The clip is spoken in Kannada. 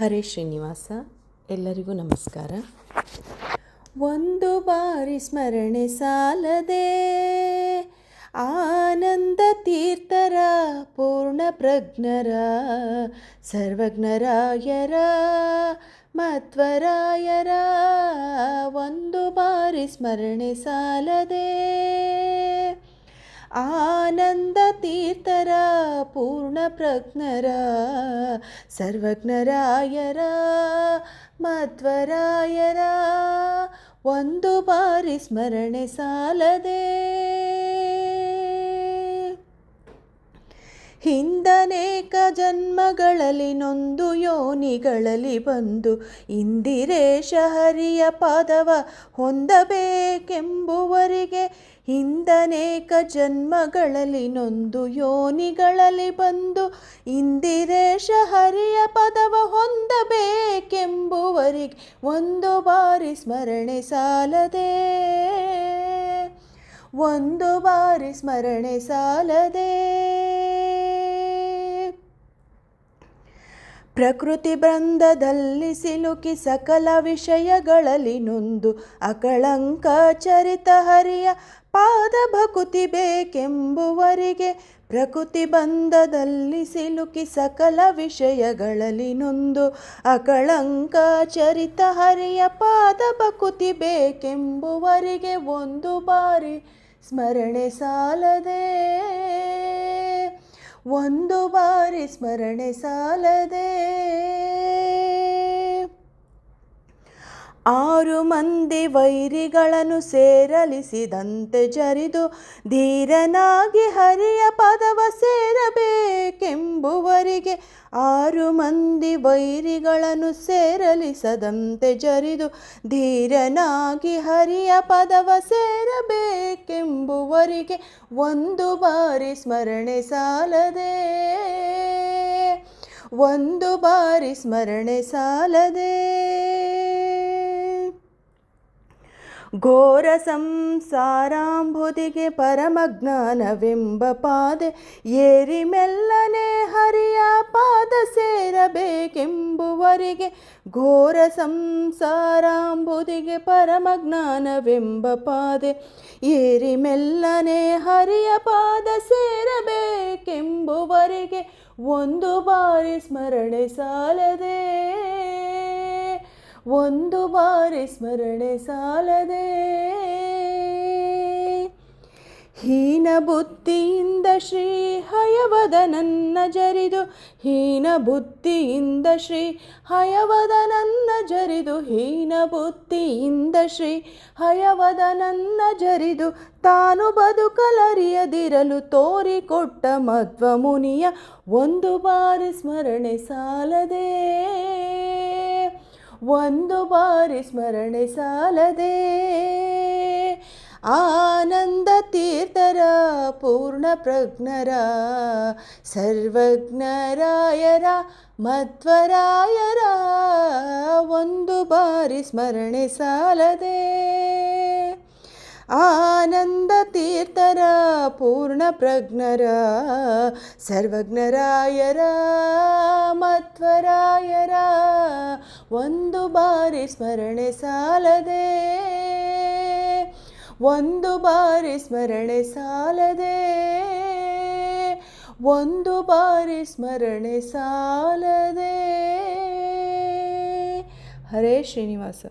ಹರೇ ಶ್ರೀನಿವಾಸ, ಎಲ್ಲರಿಗೂ ನಮಸ್ಕಾರ. ಒಂದು ಬಾರಿ ಸ್ಮರಣೆ ಸಾಲದೆ, ಆನಂದ ತೀರ್ಥರ, ಪೂರ್ಣ ಪ್ರಜ್ಞರ, ಸರ್ವಜ್ಞರಾಯರ ಮತ್ವರಾಯರ ಒಂದು ಬಾರಿ ಸ್ಮರಣೆ ಸಾಲದೆ. ಆನಂದ ತೀರ್ಥರ ಪೂರ್ಣ ಪ್ರಜ್ಞರ ಸರ್ವಜ್ಞರಾಯರ ಮಧ್ವರಾಯರ ಒಂದು ಬಾರಿ ಸ್ಮರಣೆ ಸಾಲದೆ. ಜನ್ಮಗಳಲ್ಲಿ ನೊಂದು ಯೋನಿಗಳಲ್ಲಿ ಬಂದು ಇಂದಿರೇಶ ಹರಿಯ ಪಾದವ ಹೊಂದಬೇಕೆಂಬುವರಿಗೆ ಹಿಂದನೇಕ ಜನ್ಮಗಳಲ್ಲಿ ನೊಂದು ಯೋನಿಗಳಲ್ಲಿ ಬಂದು ಇಂದಿರೇಶ ಹರಿಯ ಪದವ ಹೊಂದಬೇಕೆಂಬುವರಿಗೆ ಒಂದು ಬಾರಿ ಸ್ಮರಣೆ ಸಾಲದೆ. ಒಂದು ಬಾರಿ ಸ್ಮರಣೆ ಸಾಲದೆ. ಪ್ರಕೃತಿ ಬಂಧದಲ್ಲಿ ಸಿಲುಕಿ ಸಕಲ ವಿಷಯಗಳಲ್ಲಿ ನೊಂದು ಅಕಳಂಕ ಚರಿತ ಹರಿಯ ಪಾದ ಭಕುತಿ ಬೇಕೆಂಬುವರಿಗೆ ಪ್ರಕೃತಿ ಬಂಧದಲ್ಲಿ ಸಿಲುಕಿ ಸಕಲ ವಿಷಯಗಳಲ್ಲಿ ನೊಂದು ಅಕಳಂಕ ಚರಿತ ಹರಿಯ ಪಾದ ಭಕುತಿ ಬೇಕೆಂಬುವರಿಗೆ ಒಂದು ಬಾರಿ ಸ್ಮರಣೆ ಸಾಲದೆ ಒಂದು ಬಾರಿ ಸ್ಮರಣೆ ಸಾಲದೆ. ಆರು ಮಂದಿ ವೈರಿಗಳನ್ನು ಸೇರಲಿಸಿದಂತೆ ಜರಿದು ಧೀರನಾಗಿ ಹರಿಯ ಪದವ ಸೇರಬೇಕೆಂಬುವರಿಗೆ ಆರು ಮಂದಿ ವೈರಿಗಳನ್ನು ಸೇರಲಿಸದಂತೆ ಜರಿದು ಧೀರನಾಗಿ ಹರಿಯ ಪದವ ಸೇರಬೇಕೆಂಬುವರಿಗೆ ಒಂದು ಬಾರಿ ಸ್ಮರಣೆ ಸಾಲದೆ. ಒಂದು ಬಾರಿ ಸ್ಮರಣೆ ಸಾಲದೆ. ಘೋರ ಸಂಸಾರಾಂಬುದಿಗೆ ಪರಮಜ್ಞಾನವೆಂಬ ಪಾದೆ ಏರಿ ಮೆಲ್ಲನೆ ಹರಿಯ ಪಾದ ಸೇರಬೇಕೆಂಬುವರಿಗೆ ಘೋರ ಸಂಸಾರಾಂಬುದಿಗೆ ಪರಮಜ್ಞಾನವೆಂಬ ಪಾದೆ ಏರಿ ಮೆಲ್ಲನೆ ಹರಿಯ ಪಾದ ಸೇರಬೇಕೆಂಬುವರಿಗೆ ಒಂದು ಬಾರಿ ಸ್ಮರಣೆ ಸಾಲದೆ ಒಂದು ಬಾರಿ ಸ್ಮರಣೆ ಸಾಲದೆ. ಹೀನ ಬುತ್ತಿಯಿಂದ ಶ್ರೀ ಹಯವದ ನನ್ನ ಜರಿದು, ಹೀನ ಬುತ್ತಿಯಿಂದ ಶ್ರೀ ಹಯವದ ನನ್ನ ಜರಿದು, ಹೀನ ಬುತ್ತಿಯಿಂದ ಶ್ರೀ ಹಯವದ ನನ್ನ ಜರಿದು, ತಾನು ಬದುಕಲರಿಯದಿರಲು ತೋರಿಕೊಟ್ಟ ಮಧ್ವ ಮುನಿಯ ಒಂದು ಬಾರಿ ಸ್ಮರಣೆ ಸಾಲದೆ. ಒಂದು ಬಾರಿ ಸ್ಮರಣೆ ಸಾಲದೆ ಆನಂದ ತೀರ್ಥರ ಪೂರ್ಣ ಪ್ರಜ್ಞರ ಸರ್ವಜ್ಞರಾಯರ ಮಧ್ವರಾಯರ ಒಂದು ಬಾರಿ ಸ್ಮರಣೆ ಸಾಲದೆ. ಆನಂದ ತೀರ್ಥರ ಪೂರ್ಣ ಪ್ರಜ್ಞರ, ಸರ್ವಜ್ಞರಾಯರ ಮತ್ವರಾಯರ ಒಂದು ಬಾರಿ ಸ್ಮರಣೆ ಸಾಲದೆ, ಒಂದು ಬಾರಿ ಸ್ಮರಣೆ ಸಾಲದೆ, ಒಂದು ಬಾರಿ ಸ್ಮರಣೆ ಸಾಲದೆ. ಹರೇ ಶ್ರೀನಿವಾಸ.